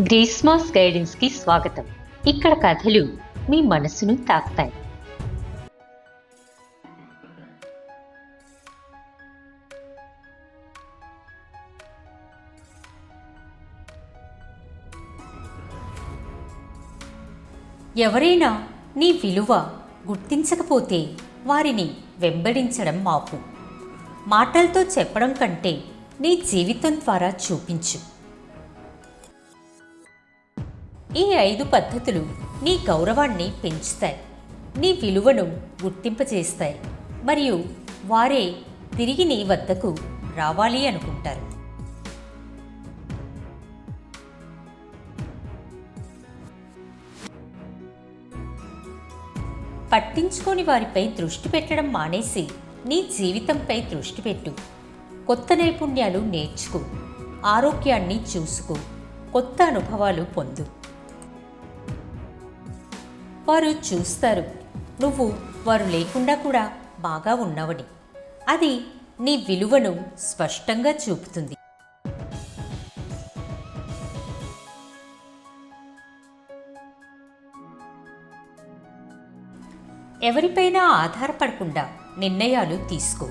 గ్రీస్మాస్ గైడెన్స్కి స్వాగతం. ఇక్కడ కథలు మీ మనసును తాకుతాయి. ఎవరైనా నీ విలువ గుర్తించకపోతే వారిని వెంబడించడం మాపు. మాటలతో చెప్పడం కంటే నీ జీవితం ద్వారా చూపించు. ఈ ఐదు పద్ధతులు నీ గౌరవాన్ని పెంచుతాయి. నీ విలువను గుర్తింపజేస్తాయి. మరియు వారే తిరిగి నీ వద్దకు రావాలి అనుకుంటారు. పట్టించుకోని వారిపై దృష్టి పెట్టడం మానేసి నీ జీవితంపై దృష్టి పెట్టు. కొత్త నైపుణ్యాలు నేర్చుకో. ఆరోగ్యాన్ని చూసుకో. కొత్త అనుభవాలు పొందు. వారు చూస్తారు. నువ్వు వారు లేకుండా కూడా బాగా ఉన్నావని. అది నీ విలువను స్పష్టంగా చూపుతుంది. ఎవరిపైనా ఆధారపడకుండా నిర్ణయాలు తీసుకో.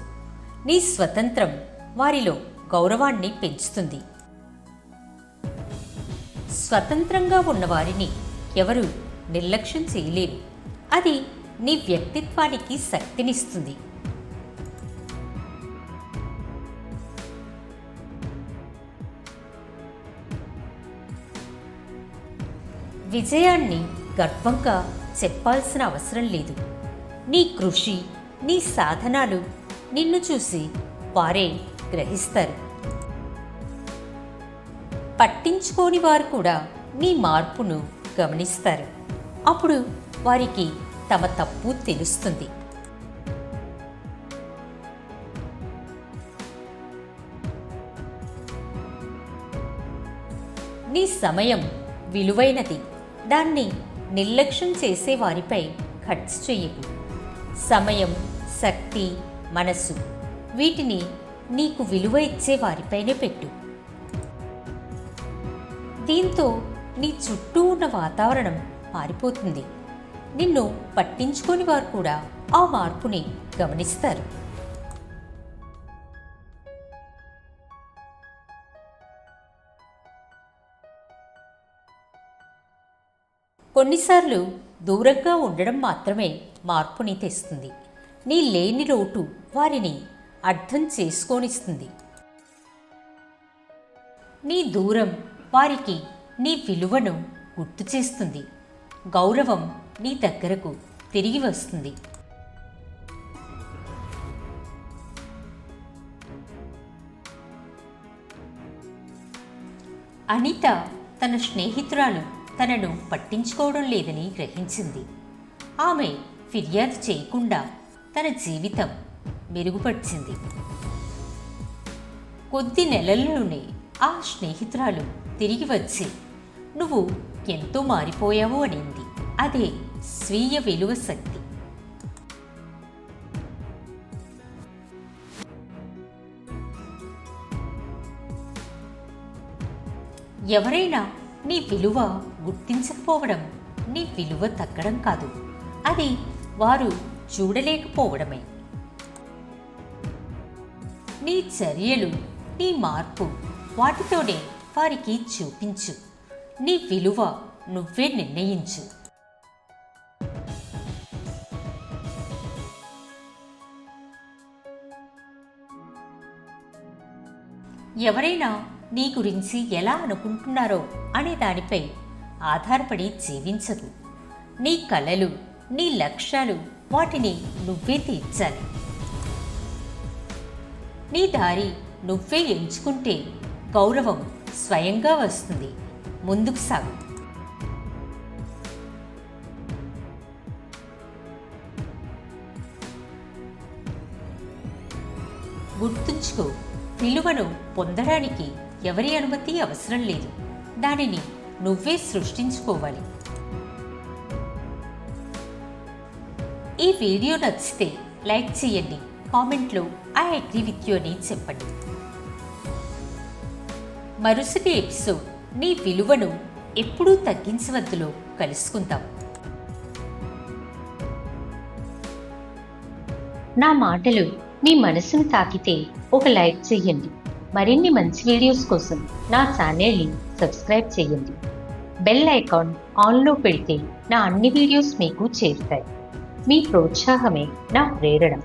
నీ స్వతంత్రం వారిలో గౌరవాన్ని పెంచుతుంది. స్వతంత్రంగా ఉన్నవారిని ఎవరు నిర్లక్ష్యం చేయలేవు అది నీ వ్యక్తిత్వానికి శక్తినిస్తుంది. విజయాన్ని గర్వంగా చెప్పాల్సిన అవసరం లేదు. నీ కృషి నీ సాధనాలు నిన్ను చూసి వారే గ్రహిస్తారు. పట్టించుకోని వారు కూడా నీ మార్పును గమనిస్తారు. అప్పుడు వారికి తమ తప్పు తెలుస్తుంది. నీ సమయం విలువైనది. దాన్ని నిర్లక్ష్యం చేసే వారిపై ఖర్చు చేయకు సమయం శక్తి మనసు వీటిని నీకు విలువ ఇచ్చే వారిపైనే పెట్టు. దీంతో నీ చుట్టూ ఉన్న వాతావరణం మారిపోతుంది నిన్ను పట్టించుకోని వారు కూడా ఆ మార్పుని గమనిస్తారు. కొన్నిసార్లు దూరంగా ఉండడం మాత్రమే మార్పుని తెస్తుంది. నీ లేని లోటు వారిని అర్థం చేసుకోనిస్తుంది. నీ దూరం వారికి నీ విలువను గుర్తు చేస్తుంది. గౌరవం నీ దగ్గరకు తిరిగి వస్తుంది. అనిత తన స్నేహితురాలు తనను పట్టించుకోవడం లేదని గ్రహించింది. ఆమె ఫిర్యాదు చేయకుండా తన జీవితం మెరుగుపరిచింది. కొద్ది నెలల్లోనే ఆ స్నేహితురాలు తిరిగి వచ్చి నువ్వు ఎంతో మారిపోయావు అనింది అదే స్వీయ విలువ శక్తి ఎవరైనా నీ విలువ గుర్తించకపోవడం నీ విలువ తగ్గడం కాదు అది వారు చూడలేకపోవడమే నీ చర్యలు నీ మార్పు వాటితోనే వారికి చూపించు నీ విలువ నువ్వే నిర్ణయించు. ఎవరైనా నీ గురించి ఎలా అనుకుంటున్నారో అనే దానిపై ఆధారపడి జీవించదు. నీ కళలు నీ లక్ష్యాలు వాటిని నువ్వే తీర్చాలి. నీ దారి నువ్వే ఎంచుకుంటే గౌరవం స్వయంగా వస్తుంది. ముందుకు సాగు. గుర్తుంచుకో విలువను పొందడానికి ఎవరి అనుమతి అవసరం లేదు. దానిని నువ్వే సృష్టించుకోవాలి. ఈ వీడియో నచ్చితే లైక్ చేయండి. కామెంట్లో ఐ అగ్రీ విత్ యూ అని చెప్పండి. మరుసటి ఎపిసోడ్ నీ విలువను ఎప్పుడూ తగ్గించవద్దులో. కలుసుకుందాం. నా మాటలు మీ మనసును తాకితే ఒక లైక్ చేయండి మరిన్ని మంచి వీడియోస్ కోసం నా ఛానల్ని సబ్స్క్రైబ్ చేయండి బెల్ ఐకాన్ ఆన్లో పెడితే నా అన్ని వీడియోస్ మీకు చేరుతాయి. మీ ప్రోత్సాహమే నా ప్రేరణ.